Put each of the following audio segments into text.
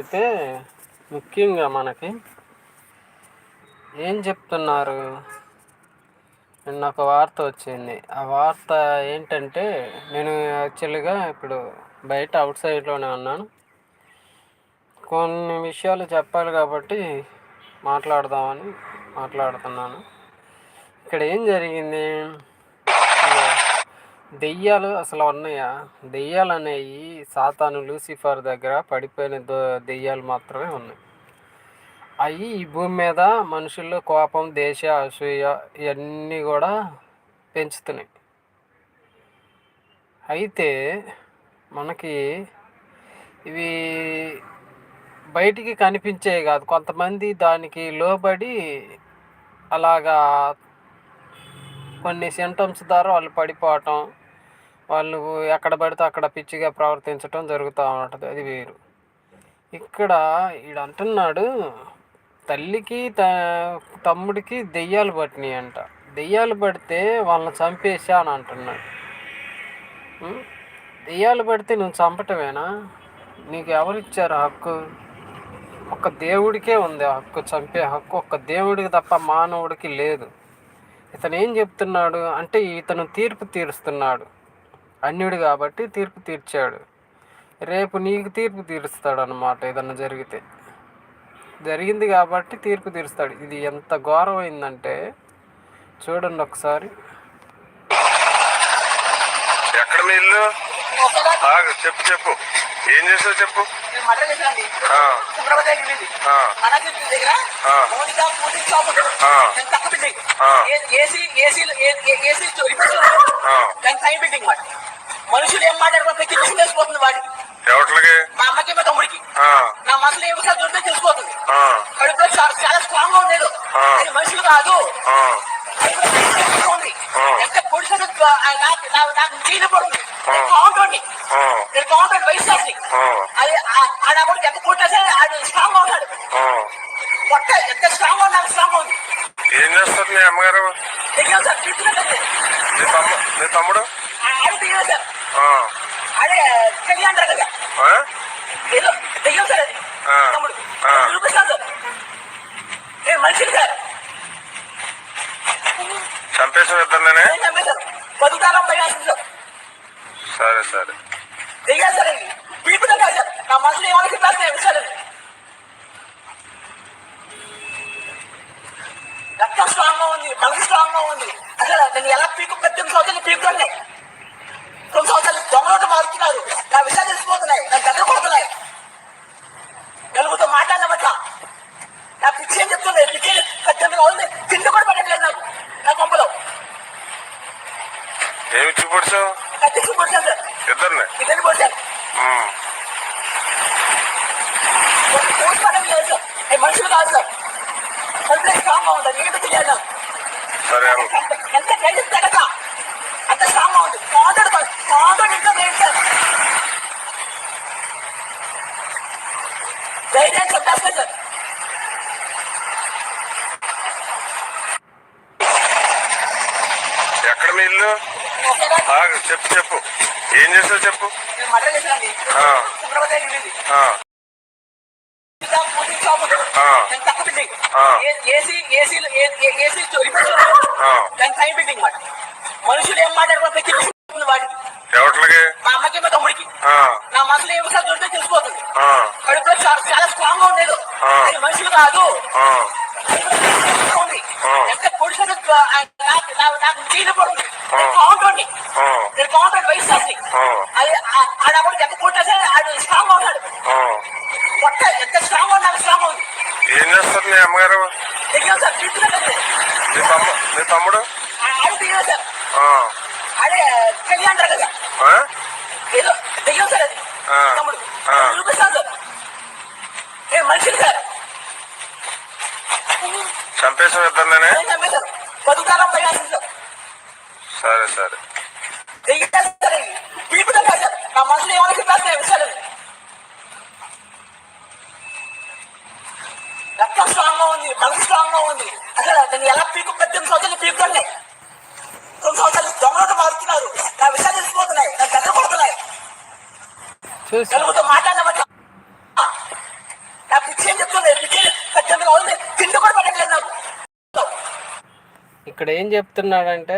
అయితే ముఖ్యంగా మనకి ఏం చెప్తున్నారు? నిన్న ఒక వార్త వచ్చింది. ఆ వార్త ఏంటంటే నేను యాక్చువల్గా ఇప్పుడు బయట అవుట్ సైడ్లోనే ఉన్నాను. కొన్ని విషయాలు చెప్పాలి కాబట్టి మాట్లాడదామని మాట్లాడుతున్నాను. ఇక్కడ ఏం జరిగింది? దెయ్యాలు అసలు ఉన్నాయా? దెయ్యాలు అనేవి సాతాను లూసిఫర్ దగ్గర పడిపోయిన దో- దెయ్యాలు మాత్రమే ఉన్నాయి. అవి ఈ భూమి మీద మనుషుల్లో కోపం దేశ అసూయ ఇవన్నీ కూడా పెంచుతున్నాయి. అయితే మనకి ఇవి బయటికి కనిపించేవి కాదు. కొంతమంది దానికి లోబడి అలాగా కొన్ని సింటమ్స్ ద్వారా వాళ్ళు పడిపోవటం వాళ్ళు ఎక్కడ పడితే అక్కడ పిచ్చిగా ప్రవర్తించటం జరుగుతూ ఉంటుంది. అది వేరు. ఇక్కడ ఈడు అంటున్నాడు తల్లికి త తమ్ముడికి దెయ్యాలు పట్టినాయి అంట. దెయ్యాలు పడితే వాళ్ళని చంపేసా అని అంటున్నాడు. దెయ్యాలు పడితే నువ్వు చంపటమేనా? నీకు ఎవరిచ్చారు హక్కు? ఒక్క దేవుడికే ఉంది ఆ హక్కు చంపే హక్కు. ఒక్క దేవుడికి తప్ప మానవుడికి లేదు. ఇతను ఏం చెప్తున్నాడు అంటే ఇతను తీర్పు తీరుస్తున్నాడు. అన్యుడు కాబట్టి తీర్పు తీర్చాడు. రేపు నీకు తీర్పు తీరుస్తాడు అనమాట ఏదన్నా జరిగితే. జరిగింది కాబట్టి తీర్పు తీరుస్తాడు. ఇది ఎంత ఘోరమైందంటే చూడండి ఒకసారి. ఎక్కడ ఇల్లు? ఆగు చెప్పు చెప్పు. ఏం చేసావు చెప్పు? మనుషులు ఏం మాట్లాడుకో ప్రతి విషయం తెలిసిపోతుంది వాడికి. ఎవట్లకి మా అమ్మకి మా తమ్ముడికి. నా మనసులో ఏ విషయాలు దొరికితే తెలిసిపోతుంది. కడుపులో చాలా చాలా స్ట్రాంగ్గా ఉండేది. మనుషులు కాదు. ఎంత పొడిసే నాకు చీన పడుతుంది ఆ. కాంటోండి ఆ, నేను చేసి ఆ, అది ఆడ కూడా ఎంత కొట్టేసే అది స్ట్రాంగ్గా ఉన్నాడు. పొట్ట ఎంత స్ట్రాంగ్ ఉన్నా స్ట్రాంగ్ ఉంది. ఏం చేస్తారు మీ అమ్మగారు? నీ తమ్ముడు అది దిగాం సార్ ఆ, అదే తెలియ అంటారు కదా ఆ? ఏదో దిగాం సార్ అది ఆ. తమ్ముడు ఆ. చూపిస్తాను సార్ నేను మనిషిని సార్ చంపేసిన ఇద్దరినే నేను చంపేశాను బతుకాలం భయాసం సార్ సరే సరే దిగా సార్ అది పీపుల్ కాదు సార్ నా మనసులో ఏమైనా చెప్పేస్తాను విషయాలు రక్తం స్ట్రాంగ్గా ఉంది మనసు స్ట్రాంగ్గా ఉంది అసలు నేను ఎలా పీకు పద్దెనిమిది సంవత్సరాలు పీకుతున్నాయి తొమ్మిది సంవత్సరాలు దొంగలోటు మారుతున్నారు నా విషయాలు తెలిసిపోతున్నాయి నా దగ్గర కొడుతున్నాయి నలుగురితో మాట్లాడిన పట్ల నా పిచ్చి ఏం చెప్తుంది పిచ్చి పద్దెనిమిది అవుతుంది తిండి కూడా పెట్టట్లేదు నాకు నా కొంపలో ఏమి ఇచ్చి పొడిచావు నా తిరిగి పొడిచాను సార్ ఇద్దరిని ఇద్దరిని పొడిచాను ఉమ్, ఒక కోర్టు పడడం లేదు సార్ అవి మనుషులు కాదు సార్ కడుపులో స్ట్రాంగ్గా ఉంటుంది ఏంటో తెలియదు నాకు. సరే అమ్మ. ఎంత ఎంత ధైర్యం తగ్గక అంత స్ట్రాంగ్గా ఉంది కాంటాడు కాంటాడు ఇంకా లేదు సార్ ధైర్యం చెప్పేస్తాను సార్ ఎక్కడ మీ ఇల్లు? చెప్పు చెప్పు. ఏం చేసావు చెప్పు? మనుషులు ఏం మాట్లాడుకో ప్రతి విషయం తెలిసిపోతుంది వాడికి ఎవట్లకి? మా అమ్మకి మా తమ్ముడికి నా మనసులో ఏ విషయాలు దొరికితే తెలిసిపోతుంది కడుపులో చాలా స్ట్రాంగ్గా ఉండేది. మనుషులు కాదు. ఏం చేస్తారు మీ అమ్మగారు? నీ తమ్ముడు? అది అంటారు కదా. ఆ? ఏదో దిగాం సార్. తమ్ముడు. చూపిస్తాను సార్ నేను మనిషిని సార్ చంపేసిన ఇద్దరినే నేను చంపేశాను బతుకాలం భయాసం సార్ సరే సరే దిగాం సార్ అది పీపుల్ కాదు సార్ నా విషయాలు? రక్తం స్ట్రాంగ్గా ఉంది మనసు స్ట్రాంగ్గా ఉంది. అసలు నేను ఎలా పీకు పద్దెనిమిది సంవత్సరాలు పీకుతున్నాయి సంవత్సరాలు మారుతున్నారు. నా విషయాలు తెలిసిపోతున్నాయి నా దగ్గర నలుగురితో మాట్లాడిన పట్ల పిచ్చి ఏం చెప్తుంది పిచ్చి పద్దెనిమిది అవుతుంది తిండి కూడా పెట్టట్లేదు నాకు ఇక్కడ ఏం చెప్తున్నాడంటే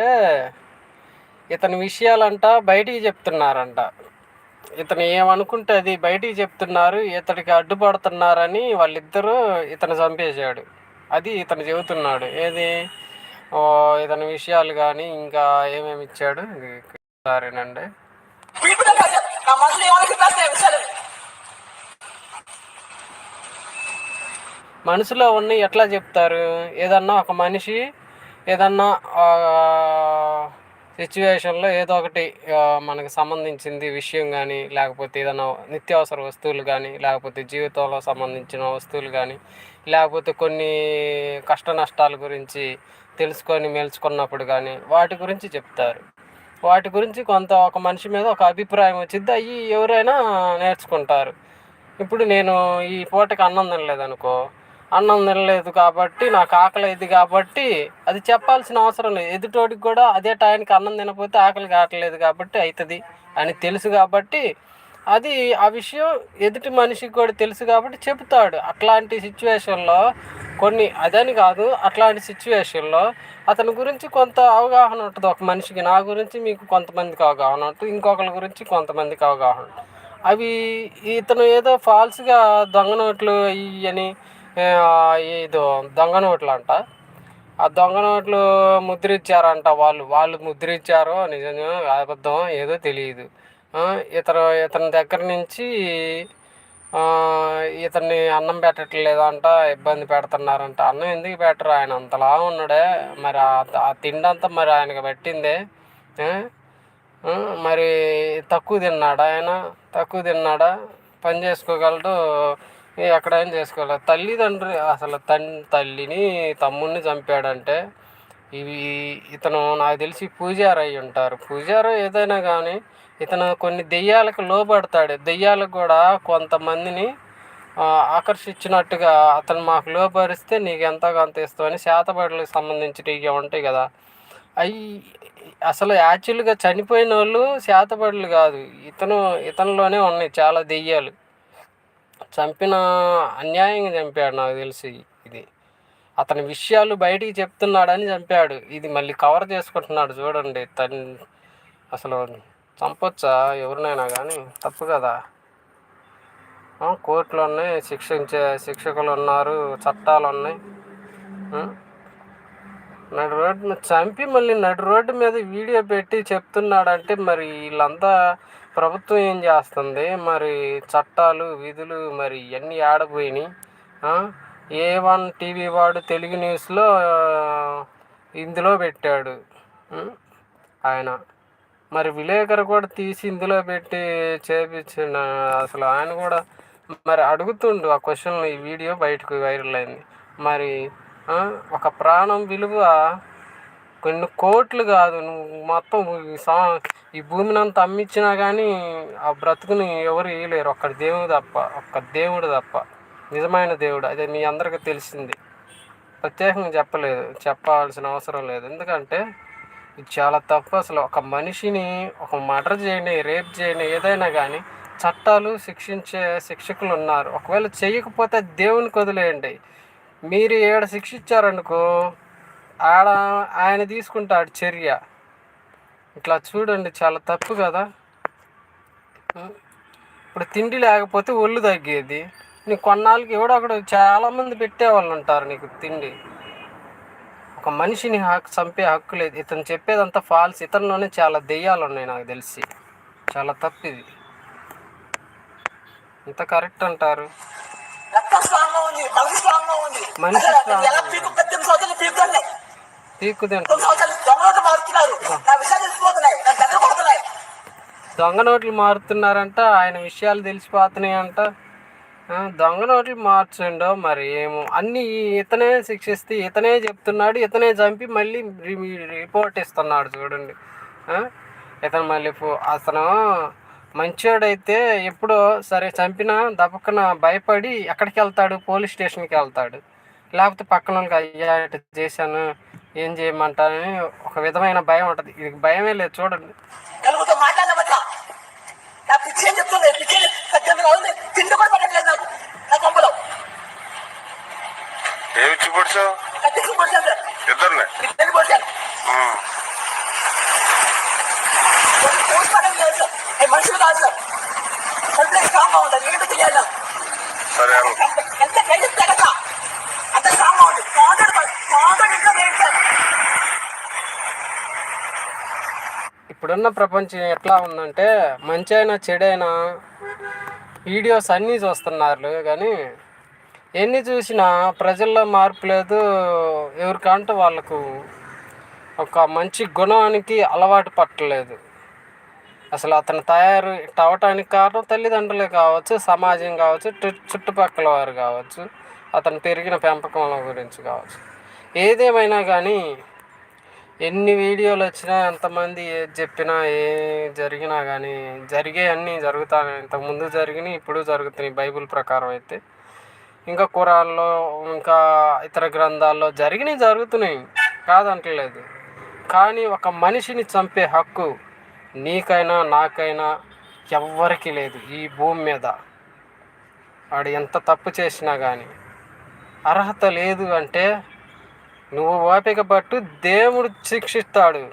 ఇతని విషయాలంట బయటికి చెప్తున్నారంట. ఇతను ఏమనుకుంటే అది బయటికి చెప్తున్నారు ఇతడికి అడ్డుపడుతున్నారని వాళ్ళిద్దరూ ఇతను చంపేశాడు. అది ఇతను చెబుతున్నాడు. ఏది? ఓ, ఇతని విషయాలు కానీ ఇంకా ఏమేమి ఇచ్చాడు? ఇది సరేనండి. మనసులో మనసులో ఉన్న ఎట్లా చెప్తారు? ఏదన్నా ఒక మనిషి ఏదన్నా సిచ్యువేషన్లో ఏదో ఒకటి మనకు సంబంధించింది విషయం కానీ లేకపోతే ఏదైనా నిత్యావసర వస్తువులు కానీ లేకపోతే జీవితంలో సంబంధించిన వస్తువులు కానీ లేకపోతే కొన్ని కష్ట నష్టాల గురించి తెలుసుకొని మెలుచుకున్నప్పుడు కానీ వాటి గురించి చెప్తారు. వాటి గురించి కొంత ఒక మనిషి మీద ఒక అభిప్రాయం వచ్చింది అవి ఎవరైనా నేర్చుకుంటారు. ఇప్పుడు నేను ఈ పూటకి అన్నం తినలేదనుకో అన్నం తినలేదు కాబట్టి నాకు ఆకలి అయింది కాబట్టి అది చెప్పాల్సిన అవసరం లేదు. ఎదుటోడికి కూడా అదే టైంకి అన్నం తినకపోతే ఆకలి కావట్లేదు కాబట్టి అవుతుంది అని తెలుసు కాబట్టి అది ఆ విషయం ఎదుటి మనిషికి కూడా తెలుసు కాబట్టి చెబుతాడు. అట్లాంటి సిచ్యువేషన్లో కొన్ని అదని కాదు అట్లాంటి సిచ్యువేషన్లో అతని గురించి కొంత అవగాహన ఉంటుంది ఒక మనిషికి. నా గురించి మీకు కొంతమందికి అవగాహన ఉంటుంది ఇంకొకరి గురించి కొంతమందికి అవగాహన ఉంటుంది. అవి ఇతను ఏదో ఫాల్స్గా దొంగ నోట్లు అని ఇది దొంగ నోట్లు అంట ఆ దొంగ నోట్లు ముద్రించారంట వాళ్ళు. వాళ్ళు ముద్రించారో నిజం అబద్ధం ఏదో తెలియదు. ఇతను ఇతని దగ్గర నుంచి ఇతన్ని అన్నం పెట్టట్లేదంట ఇబ్బంది పెడుతున్నారంట. అన్నం ఎందుకు పెట్టరు ఆయన? అంతలా ఉన్నాడే. మరి ఆ- తిండి తిండంతా మరి ఆయనకి పెట్టిందే. మరి తక్కువ తిన్నాడా ఆయన? తక్కువ తిన్నాడా? పని చేసుకోగలడు. ఎక్కడైనా చేసుకోవాలి? తల్లిదండ్రి అసలు తన్ తల్లిని తమ్ముడిని చంపాడంటే ఇవి ఇతను నాకు తెలిసి పూజారి అయి ఉంటారు. పూజారు ఏదైనా కానీ ఇతను కొన్ని దెయ్యాలకు లోబడతాడు. దెయ్యాలకు కూడా కొంతమందిని ఆకర్షించినట్టుగా అతను మాకు లోపరిస్తే నీకు ఎంతో కొంత ఇస్తామని శాతబడులకు సంబంధించినవి ఉంటాయి కదా. అవి అసలు యాక్చువల్గా చనిపోయిన వాళ్ళు శాతబడులు కాదు. ఇతను ఇతనిలోనే ఉన్నాయి చాలా దెయ్యాలు. చంపిన అన్యాయంగా చంపాడు నాకు తెలిసి ఇది. అతని విషయాలు బయటికి చెప్తున్నాడని చంపాడు. ఇది మళ్ళీ కవర్ చేసుకుంటున్నాడు చూడండి. తన్ అసలు చంపొచ్చా ఎవరినైనా కానీ తప్పు కదా. కోర్టులు ఉన్నాయి. శిక్షించే శిక్షకులు ఉన్నారు. చట్టాలు ఉన్నాయి. నడు రోడ్డు చంపి మళ్ళీ నడు రోడ్డు మీద వీడియో పెట్టి చెప్తున్నాడంటే మరి వీళ్ళంతా ప్రభుత్వం ఏం చేస్తుంది? మరి చట్టాలు విధులు మరి ఇవన్నీ ఆడపోయినాయి. ఏ వన్ టీవీ వాడు తెలుగు న్యూస్లో ఇందులో పెట్టాడు. ఆయన. మరి విలేకరు కూడా తీసి ఇందులో పెట్టి చేపించిన అసలు ఆయన కూడా మరి అడుగుతుండు ఆ క్వశ్చన్ ఈ వీడియో బయటకు వైరల్ అయింది. మరి ఒక ప్రాణం విలువ కొన్ని కోట్లు కాదు నువ్వు మొత్తం ఈ సా ఈ భూమిని అంతా అమ్మించినా కానీ ఆ బ్రతుకుని ఎవరు ఇవ్వలేరు ఒక్క దేవుడు తప్ప ఒక్క దేవుడు తప్ప. నిజమైన దేవుడు. అదే మీ అందరికీ తెలిసింది. ప్రత్యేకంగా చెప్పలేదు చెప్పాల్సిన అవసరం లేదు. ఎందుకంటే ఇది చాలా తప్పు అసలు. ఒక మనిషిని ఒక మర్డర్ చేయని రేప్ చేయని ఏదైనా కానీ చట్టాలు శిక్షించే శిక్షకులు ఉన్నారు. ఒకవేళ చేయకపోతే దేవునికి వదిలేయండి. మీరు ఏడ శిక్షించారనుకో ఆడ ఆయన తీసుకుంటాడు చర్య. ఇట్లా చూడండి చాలా తప్పు కదా. ఇప్పుడు తిండి లేకపోతే ఒళ్ళు తగ్గేది. నీకు కొన్నాళ్ళకి ఎవడో ఒకడు చాలామంది పెట్టేవాళ్ళు ఉంటారు నీకు తిండి. ఒక మనిషిని హక్కు చంపే హక్కు లేదు. ఇతను చెప్పేదంతా ఫాల్స్ ఇతనిలోనే చాలా దెయ్యాలు ఉన్నాయి నాకు తెలిసి. చాలా తప్పు ఇది. ఇంత కరెక్ట్ అంటారు. మనిషి దొంగ నోట్లు మారుతున్నారంట ఆయన విషయాలు తెలిసిపోతున్నాయి అంట దొంగ నోట్లు మార్చండో మరి ఏమో. అన్నీ ఇతనే శిక్షిస్తే ఇతనే చెప్తున్నాడు ఇతనే చంపి మళ్ళీ రిపోర్ట్ ఇస్తున్నాడు చూడండి? ఇతను మళ్ళీ పో- అతను మంచోడైతే ఎప్పుడో సరే చంపిన దప్పకన భయపడి ఎక్కడికి వెళ్తాడు పోలీస్ స్టేషన్కి వెళ్తాడు. లేకపోతే పక్కన వాళ్ళకి అయ్యా చేశాను ఏం చేయమంటానని ఒక విధమైన భయం ఉంటుంది. ఇది భయమే లేదు చూడండి. నలుగురితో మాట్లాడినవట్లా నా పిచ్చి ఏం చెప్తుంది పిచ్చి పద్దెనిమిది అవుతుంది తిండి కూడా పెట్టట్లేదు నాకు నా కొంపలో ఎందుకు పొడిచావు కత్తికి పొడిచాను సార్ ఇద్దరిని ఇద్దరిని పొడిచాను ఉమ్. పోస్ట్ మార్టం లేదు సార్ అది మనుషులు కాదు సార్ కంప్లీట్ స్ట్రాంగ్గా ఉంటుంది ఏంటో తెలియాలి సరే అను. ఎంత కేజీ తెగక అంత స్ట్రాంగ్గా ఉంది కాంటాక్ట్ కాంటాక్ట్ ఇంకా లేదు సార్ ఇప్పుడున్న ప్రపంచం ఎట్లా ఉందంటే మంచి అయినా చెడైనా వీడియోస్ అన్నీ చూస్తున్నారు. కానీ ఎన్ని చూసినా ప్రజల్లో మార్పు లేదు. ఎవరికంటే వాళ్ళకు ఒక మంచి గుణానికి అలవాటు పట్టలేదు. అసలు అతను తయారు ఇట్ట అవటానికి కారణం తల్లిదండ్రులే కావచ్చు సమాజం కావచ్చు చుట్టుపక్కల వారు కావచ్చు అతను పెరిగిన పెంపకం గురించి కావచ్చు. ఏదేమైనా కానీ ఎన్ని వీడియోలు వచ్చినా ఎంతమంది ఏది చెప్పినా ఏ జరిగినా కానీ జరిగే అన్నీ జరుగుతాయి ఇంతకుముందు జరిగినాయి ఇప్పుడు జరుగుతున్నాయి బైబిల్ ప్రకారం అయితే. ఇంకా కురాల్లో ఇంకా ఇతర గ్రంథాల్లో జరిగినవి జరుగుతున్నాయి. కాదంటలేదు. కానీ ఒక మనిషిని చంపే హక్కు నీకైనా నాకైనా ఎవ్వరికి లేదు ఈ భూమి మీద. వాడు ఎంత తప్పు చేసినా కానీ అర్హత లేదు అంటే నువ్వు ఓపిక పట్టు దేవుడు శిక్షిస్తాడు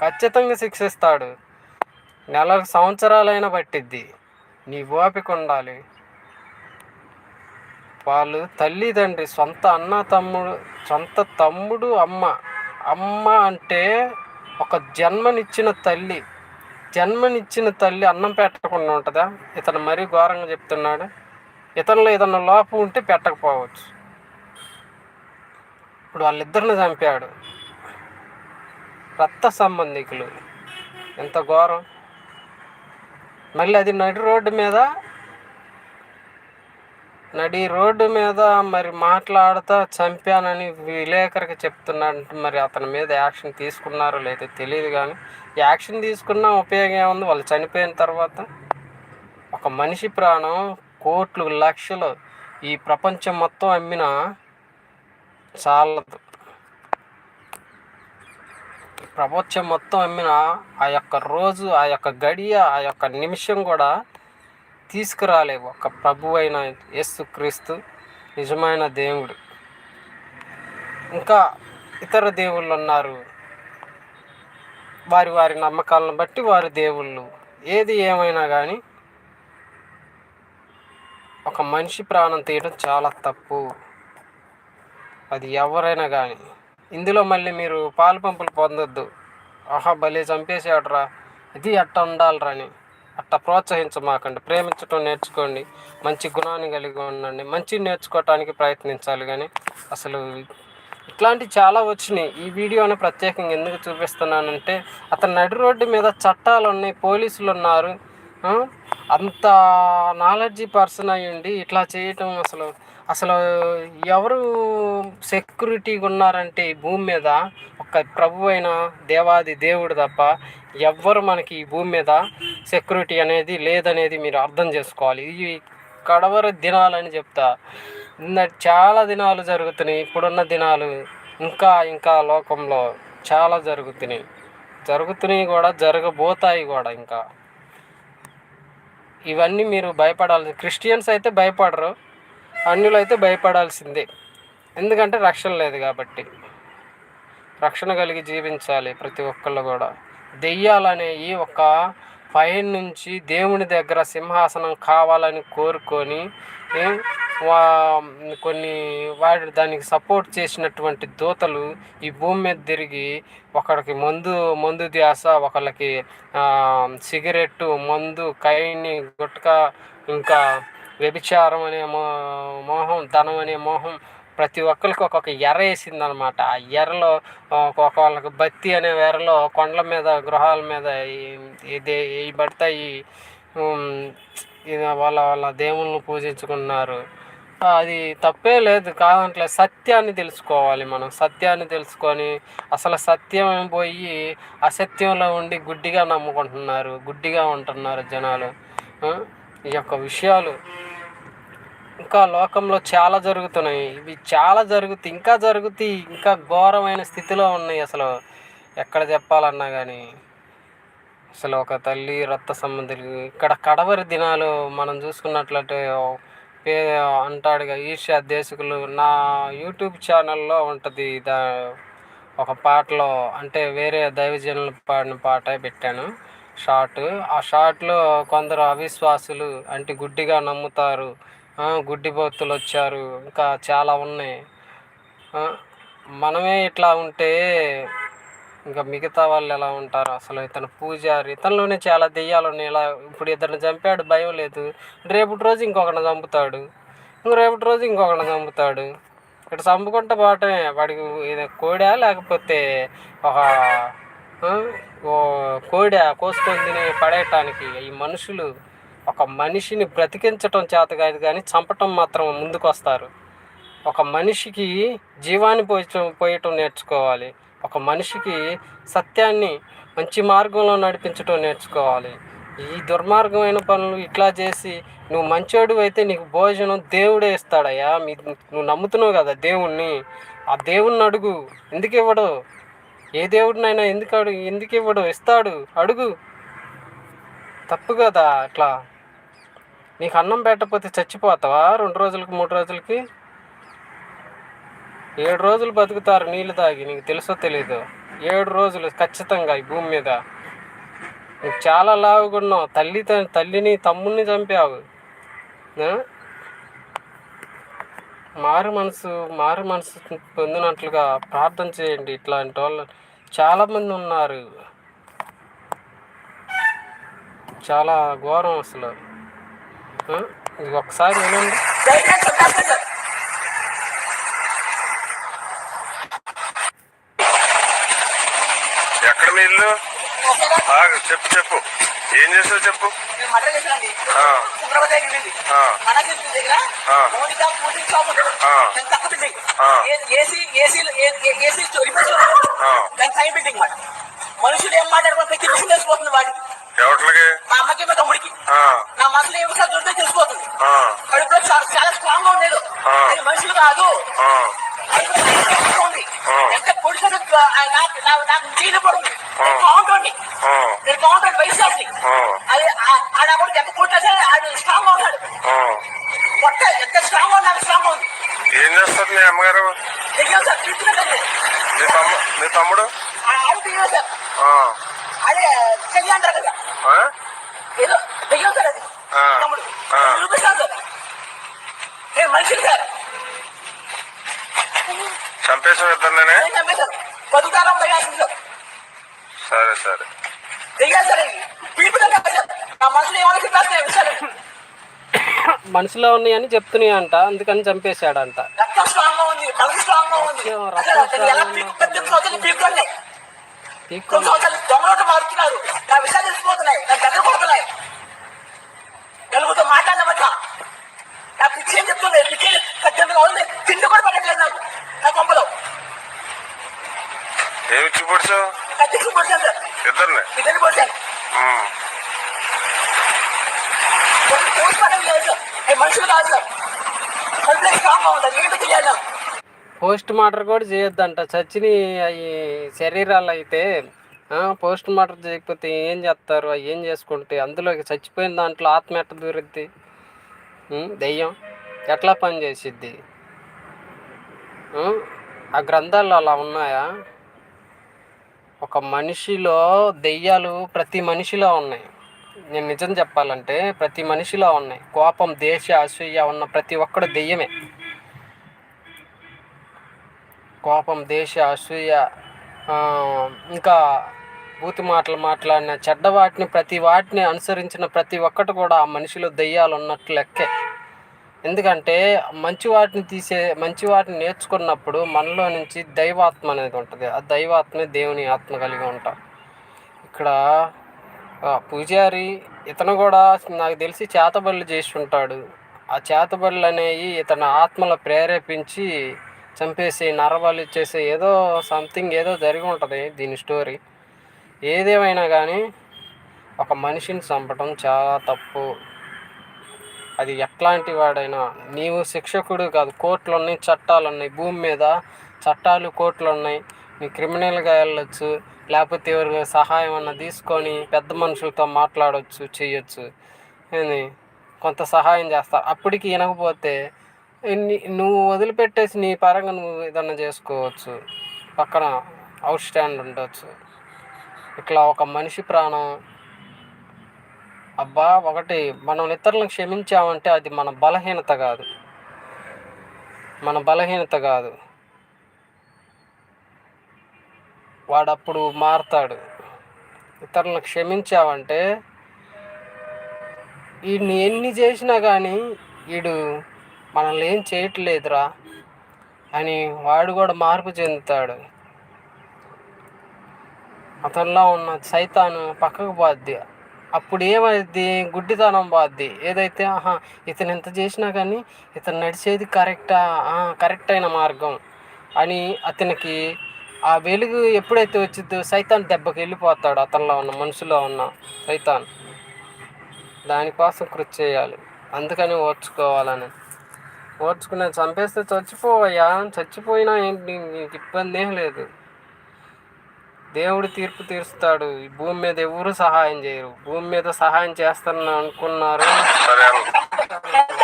ఖచ్చితంగా శిక్షిస్తాడు. నెల సంవత్సరాలైనా పట్టిద్ది. నీ ఓపిక ఉండాలి. వాళ్ళు తల్లిదండ్రి సొంత అన్న తమ్ముడు సొంత తమ్ముడు అమ్మ. అమ్మ అంటే ఒక జన్మనిచ్చిన తల్లి. జన్మనిచ్చిన తల్లి అన్నం పెట్టకుండా ఉంటుందా? ఇతను మరీ ఘోరంగా చెప్తున్నాడు. ఇతనిలో ఏదన్నా లోపం ఉంటే పెట్టకపోవచ్చు. ఇప్పుడు వాళ్ళిద్దరిని చంపాడు. రక్త సంబంధికులు. ఎంత ఘోరం. మళ్ళీ అది నడి రోడ్డు మీద నడి రోడ్డు మీద మరి మాట్లాడుతూ చంపానని విలేకరికి చెప్తున్నాడు. మరి అతని మీద యాక్షన్ తీసుకున్నారో లేదో తెలియదు కానీ యాక్షన్ తీసుకున్న ఉపయోగం ఏముంది? వాళ్ళు చనిపోయిన తర్వాత ఒక మనిషి ప్రాణం కోట్లు లక్షలు ఈ ప్రపంచం మొత్తం అమ్మినా చాలదు. ప్రపంచం మొత్తం అమ్మిన ఆ యొక్క రోజు ఆ యొక్క గడియ ఆ యొక్క నిమిషం కూడా తీసుకురాలేవు ఒక ప్రభు అయిన యేసు క్రీస్తు నిజమైన దేవుడు. ఇంకా ఇతర దేవుళ్ళు ఉన్నారు. వారి వారి నమ్మకాలను బట్టి వారి దేవుళ్ళు. ఏది ఏమైనా కానీ ఒక మనిషి ప్రాణం తీయడం చాలా తప్పు. అది ఎవరైనా కానీ ఇందులో మళ్ళీ మీరు పాలు పంపులు పొందొద్దు. ఆహా భలే చంపేసాడురా ఇది అట్ట ఉండాలిరా అని అట్ట ప్రోత్సహించమాకండి ప్రేమించటం నేర్చుకోండి. మంచి గుణాన్ని కలిగి ఉండండి. మంచి నేర్చుకోవటానికి ప్రయత్నించాలి కానీ అసలు ఇట్లాంటివి చాలా వచ్చినాయి. ఈ వీడియోని ప్రత్యేకంగా ఎందుకు చూపిస్తున్నానంటే అతను నడి రోడ్డు మీద చట్టాలు ఉన్నాయి పోలీసులు ఉన్నారు అంత నాలెడ్జీ పర్సన్ అయ్యండి ఇట్లా చేయటం అసలు అసలు ఎవరు సెక్యూరిటీగా ఉన్నారంటే ఈ భూమి మీద ఒక ప్రభు అయిన దేవాది దేవుడు తప్ప ఎవ్వరు మనకి ఈ భూమి మీద సెక్యూరిటీ అనేది లేదనేది మీరు అర్థం చేసుకోవాలి. ఇది కడవర దినాలని చెప్తా. చాలా దినాలు జరుగుతున్నాయి. ఇప్పుడున్న దినాలు ఇంకా ఇంకా లోకంలో చాలా జరుగుతున్నాయి. జరుగుతున్నాయి కూడా జరగబోతాయి కూడా ఇంకా. ఇవన్నీ మీరు భయపడాలి. క్రిస్టియన్స్ అయితే భయపడరు. అన్యులు అయితే భయపడాల్సిందే. ఎందుకంటే రక్షణ లేదు కాబట్టి. రక్షణ కలిగి జీవించాలి ప్రతి ఒక్కళ్ళు కూడా. దెయ్యాలనేవి ఒక పైన నుంచి దేవుని దగ్గర సింహాసనం కావాలని కోరుకొని వా కొన్ని వాడి దానికి సపోర్ట్ చేసినటువంటి దూతలు ఈ భూమి మీద తిరిగి ఒకరికి మందు మందు ధ్యాస ఒకళ్ళకి సిగరెట్టు మందు కైని గుట్కా ఇంకా వ్యభిచారం అనే మో మోహం ధనం అనే మోహం ప్రతి ఒక్కరికి ఒక్కొక్క ఎర్ర వేసింది అనమాట ఆ ఎర్రలో ఒక వాళ్ళకి బత్తి అనే ఎర్రలో కొండల మీద గృహాల మీద ఇది ఈ పడతాయి ఇది వాళ్ళ వాళ్ళ దేవుళ్ళను పూజించుకున్నారు. అది తప్పే లేదు కాదంటే సత్యాన్ని తెలుసుకోవాలి మనం. సత్యాన్ని తెలుసుకొని అసలు సత్యం పోయి అసత్యంలో ఉండి గుడ్డిగా నమ్ముకుంటున్నారు గుడ్డిగా ఉంటున్నారు జనాలు. ఈ యొక్క విషయాలు. ఇంకా లోకంలో చాలా జరుగుతున్నాయి. ఇవి చాలా జరుగుతాయి ఇంకా జరుగుతాయి ఇంకా ఘోరమైన స్థితిలో ఉన్నాయి అసలు. ఎక్కడ చెప్పాలన్నా కానీ అసలు ఒక తల్లి రక్త సంబంధులు ఇక్కడ కడవరి దినాలు మనం చూసుకున్నట్లయితే పే అంటాడుగా ఈర్ష్యా దేశకులు. నా యూట్యూబ్ ఛానల్లో ఉంటుంది దా ఒక పాటలో అంటే వేరే దైవజనులు పాడిన పాట పెట్టాను. షార్ట్. ఆ షార్ట్లో కొందరు అవిశ్వాసులు అంటే గుడ్డిగా నమ్ముతారు. గుడ్డి భక్తులు వచ్చారు. ఇంకా చాలా ఉన్నాయి. మనమే ఇట్లా ఉంటే ఇంకా మిగతా వాళ్ళు ఎలా ఉంటారు? అసలు ఇతను పూజారి ఇతనిలోనే చాలా దెయ్యాలు ఉన్నాయి. ఇలా ఇప్పుడు ఇతను చంపాడు భయం లేదు. రేపటి రోజు ఇంకొకటి చంపుతాడు. ఇంక రేపటి రోజు ఇంకొకటి చంపుతాడు. ఇక్కడ చంపుకుంటే పోవటమే వాడికి ఇది కోడా లేకపోతే ఒక ఓ కోడా కోసుకొని తిని పడేయటానికి ఈ మనుషులు ఒక మనిషిని బ్రతికించటం చేత కాదు కానీ చంపటం మాత్రం ముందుకు వస్తారు ఒక మనిషికి జీవాన్ని పోయటం పోయటం నేర్చుకోవాలి. ఒక మనిషికి సత్యాన్ని మంచి మార్గంలో నడిపించటం నేర్చుకోవాలి. ఈ దుర్మార్గమైన పనులు ఇట్లా చేసి నువ్వు మంచోడు అయితే నీకు భోజనం దేవుడే ఇస్తాడయ్యా. మీ నువ్వు నమ్ముతున్నావు కదా దేవుణ్ణి. ఆ దేవుణ్ణి అడుగు. ఎందుకు ఇవ్వడు? ఏ దేవుడినైనా ఎందుకు అడుగు ఎందుకు ఇవ్వడు? ఇస్తాడు. అడుగు. తప్పు కదా అట్లా. నీకు అన్నం పెట్టకపోతే చచ్చిపోతావా? రెండు రోజులకి మూడు రోజులకి? ఏడు రోజులు బతుకుతారు నీళ్ళు తాగి నీకు తెలుసో తెలీదు? ఏడు రోజులు ఖచ్చితంగా ఈ భూమి మీద. నువ్వు చాలా లావుగా ఉన్నావు తల్లి త- తల్లిని తమ్ముడిని చంపావు. మారు మనసు మారు మనసు పొందినట్లుగా ప్రార్థన చేయండి ఇట్లాంటి వాళ్ళు. చాలామంది ఉన్నారు. చాలా ఘోరం అసలు. ఇది ఒకసారి వినండి. ఎక్కడ మీ ఇల్లు? చెప్పు చెప్పు. ఏం చేసావు చెప్పు? మనుషులు ఏం మాట్లాడుకో ప్రతి విషయం తెలిసిపోతుంది వాడికి. ఎవట్లకి మా అమ్మకి మా తమ్ముడికి. నా మనసులో ఏ విషయాలు చూస్తే తెలిసిపోతుంది. కడుపులో చాలా స్ట్రాంగ్గా ఉండేది. అది మనుషులు కాదు. ఉంది. ఎంత పొడిసే నాకు చీన పడుతుంది ఆ. బాగుంటుంది నేను బాగుంటాడు వయసు అది ఆడ కూడా ఎంత కొట్టేసే ఆడు స్ట్రాంగ్గా ఉన్నాడు. కొట్ట ఎంత స్ట్రాంగ్గా ఉన్నాడు స్ట్రాంగ్ ఉంది. ఏం చేస్తారు మీ అమ్మగారు? మీ తమ్ము మీ తమ్ముడు? అదే చెయ్యి అంటారు కదా? ఏదో సార్ అది. తమ్ముడు సార్ నేను మనిషిని సార్ చంపేసావు ఇద్దరినే నేను చంపేశాను బతుకాలం భయాసింది సార్ సరే సరే. దిగాం సార్ అది పీపు దగ్గర సార్ నా మనసులో ఏమైనా చెప్పేస్తాను విషయాలు మనసులో ఉన్నాయని చెప్తున్నాయి అంట అందుకని చంపేశాడంట. రక్తం స్ట్రాంగ్గా ఉంది స్ట్రాంగ్గా ఉంది. రక్తం- గా కొన్ని సంవత్సరాలు దొంగలోకి మారుతున్నారు నా విషయాలు తెలిసిపోతున్నాయి. నా దగ్గర కొడుతున్నాయి నలుగురితో మాట్లాడినమాట నా పిచ్చి ఏం చెప్తుంది. పిచ్చి పద్దెనిమిది అవుతుంది తిండి కూడా పట్టట్లేదు నాకు. నా కొంపలో. ఏమి ఇచ్చి పొడిచావు? కత్తికి పొడిచాను సార్. ఇద్దరిని? ఇద్దరిని అవి మనుషులు కాదు సార్. ఏంటో తెలియాలి నాకు. పోస్ట్ మార్టం కూడా చేయొద్దంట. చచ్చిన అవి శరీరాలు అయితే పోస్ట్ మార్టం చేయకపోతే ఏం చేస్తారు? అవి ఏం చేసుకుంటే అందులోకి చచ్చిపోయిన దాంట్లో ఆత్మ ఎట్ట దూరిద్ది దెయ్యం ఎట్లా పని చేసిద్ది? ఆ గ్రంథాలు అలా ఉన్నాయా? ఒక మనిషిలో దెయ్యాలు ప్రతి మనిషిలో ఉన్నాయి. నేను నిజం చెప్పాలంటే ప్రతి మనిషిలో ఉన్నాయి. కోపం దేశ అసూయ ఉన్న ప్రతి ఒక్కడు దెయ్యమే. కోపం దేశ అసూయ ఇంకా బూతి మాటలు మాట్లాడిన చెడ్డ వాటిని ప్రతి వాటిని అనుసరించిన ప్రతి ఒక్కటి కూడా ఆ మనిషిలో దయ్యాలు ఉన్నట్లు లెక్కే. ఎందుకంటే మంచి వాటిని తీసే మంచి వాటిని నేర్చుకున్నప్పుడు మనలో నుంచి దైవాత్మ అనేది ఉంటుంది. ఆ దైవాత్మే దేవుని ఆత్మ కలిగి ఉంటాం. ఇక్కడ పూజారి ఇతను కూడా నాకు తెలిసి చేతబడులు చేసి ఉంటాడు. ఆ చేతబడులు అనేవి ఇతని ఆత్మలో ప్రేరేపించి చంపేసి నరబలి ఇచ్చేసి ఏదో సంథింగ్ ఏదో జరిగి ఉంటుంది దీని స్టోరీ ఏదేమైనా కానీ ఒక మనిషిని చంపడం చాలా తప్పు. అది ఎట్లాంటి వాడైనా నీవు శిక్షకుడు కాదు కోర్టులు ఉన్నాయి చట్టాలు ఉన్నాయి భూమి మీద చట్టాలు కోర్టులు ఉన్నాయి నీ క్రిమినల్గా వెళ్ళొచ్చు లేకపోతే ఎవరి సహాయం అన్న తీసుకొని పెద్ద మనుషులతో మాట్లాడవచ్చు చేయొచ్చు. కొంత సహాయం చేస్తారు అప్పటికి వినకపోతే నువ్వు వదిలిపెట్టేసి నీ పరంగా నువ్వు ఏదన్నా చేసుకోవచ్చు. పక్కన అవుట్ స్టాండ్ ఉండొచ్చు. ఇట్లా ఒక మనిషి ప్రాణం. అబ్బా ఒకటి మనం ఇతరులను క్షమించామంటే అది మన బలహీనత కాదు. మన బలహీనత కాదు. వాడప్పుడు మారుతాడు. ఇతరులను క్షమించావంటే వీడిని ఎన్ని చేసినా కానీ వీడు మనల్ని ఏం చేయట్లేదురా అని వాడు కూడా మార్పు చెందుతాడు. అతనిలో ఉన్న సైతాను పక్కకు పోద్ది అప్పుడు ఏమైద్ది? గుడ్డితనం పోద్ది ఏదైతే ఆహా ఇతను ఎంత చేసినా కానీ ఇతను నడిచేది కరెక్టా? కరెక్ట్ అయిన మార్గం అని అతనికి ఆ వెలుగు ఎప్పుడైతే వచ్చిందో సైతాన్ దెబ్బకి వెళ్ళిపోతాడు అతనిలో ఉన్న మనుషులో ఉన్న సైతాన్. దానికోసం కృషి చేయాలి. అందుకని ఓర్చుకోవాలని. ఓర్చుకునే చంపేస్తే చచ్చిపోవయ్యా చచ్చిపోయినా ఏంటి నీకు ఇబ్బంది ఏం లేదు. దేవుడు తీర్పు తీరుస్తాడు. ఈ భూమి మీద ఎవరు సహాయం చేయరు. భూమి మీద సహాయం చేస్తారని అనుకున్నారు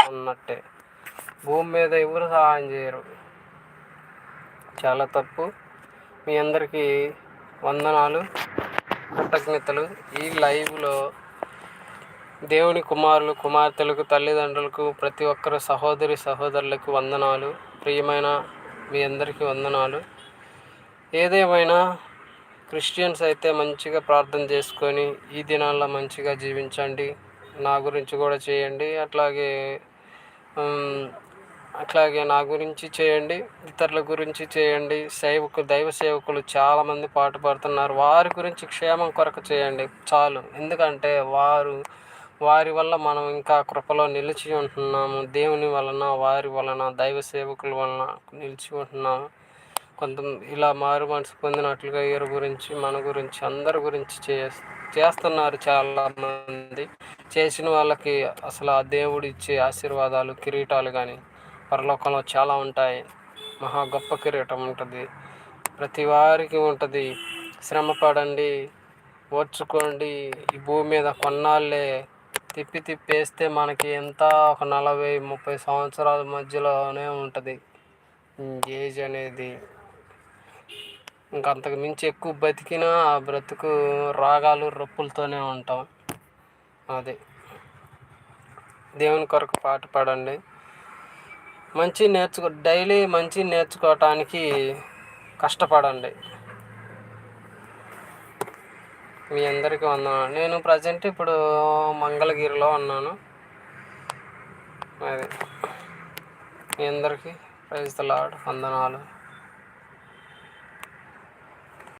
అన్నట్టే. భూమి మీద ఎవరు సహాయం చేయరు. చాలా తప్పు. మీ అందరికీ వందనాలు కృతజ్ఞతలు. ఈ లైవ్లో దేవుని కుమారులు కుమార్తెలకు తల్లిదండ్రులకు ప్రతి ఒక్కరు సహోదరి సహోదరులకు వందనాలు. ప్రియమైన మీ అందరికీ వందనాలు. ఏదేమైనా క్రిస్టియన్స్ అయితే మంచిగా ప్రార్థన చేసుకొని ఈ దినాల్లో మంచిగా జీవించండి. నా గురించి కూడా చేయండి. అట్లాగే అట్లాగే నా గురించి చేయండి. ఇతరుల గురించి చేయండి. సేవకు దైవ సేవకులు చాలామంది పాటుపడుతున్నారు. వారి గురించి క్షేమం కొరకు చేయండి. చాలు. ఎందుకంటే వారు వారి వల్ల మనం ఇంకా కృపలో నిలిచి ఉంటున్నాము. దేవుని వలన వారి వలన దైవ సేవకుల వలన నిలిచి ఉంటున్నాము. కొంత ఇలా మారు మనసు పొందినట్లుగా వీరి గురించి మన గురించి అందరి గురించి చే చేస్తున్నారు చాలామంది. చేసిన వాళ్ళకి అసలు ఆ దేవుడు ఇచ్చే ఆశీర్వాదాలు కిరీటాలు కానీ పరలోకంలో చాలా ఉంటాయి. మహా గొప్ప కిరీటం ఉంటుంది. ప్రతి వారికి ఉంటుంది. శ్రమ పడండి ఓర్చుకోండి. ఈ భూమి మీద కొన్నాళ్ళే తిప్పి తిప్పేస్తే మనకి ఎంత ఒక నలభై ముప్పై సంవత్సరాల మధ్యలోనే ఉంటుంది. ఏజ్ అనేది ఇంకా అంతకు మించి ఎక్కువ బతికినా ఆ బ్రతుకు రాగాలు రొప్పులతోనే ఉంటాం. అది. దేవుని కొరకు పాట పాడండి. మంచి నేర్చుకో డైలీ మంచి నేర్చుకోవటానికి కష్టపడండి. మీ అందరికీ వందనాలు. నేను ప్రజెంట్ ఇప్పుడు మంగళగిరిలో ఉన్నాను. అది. మీ అందరికీ ప్రైజ్ ద లాడ్ వందనాలు.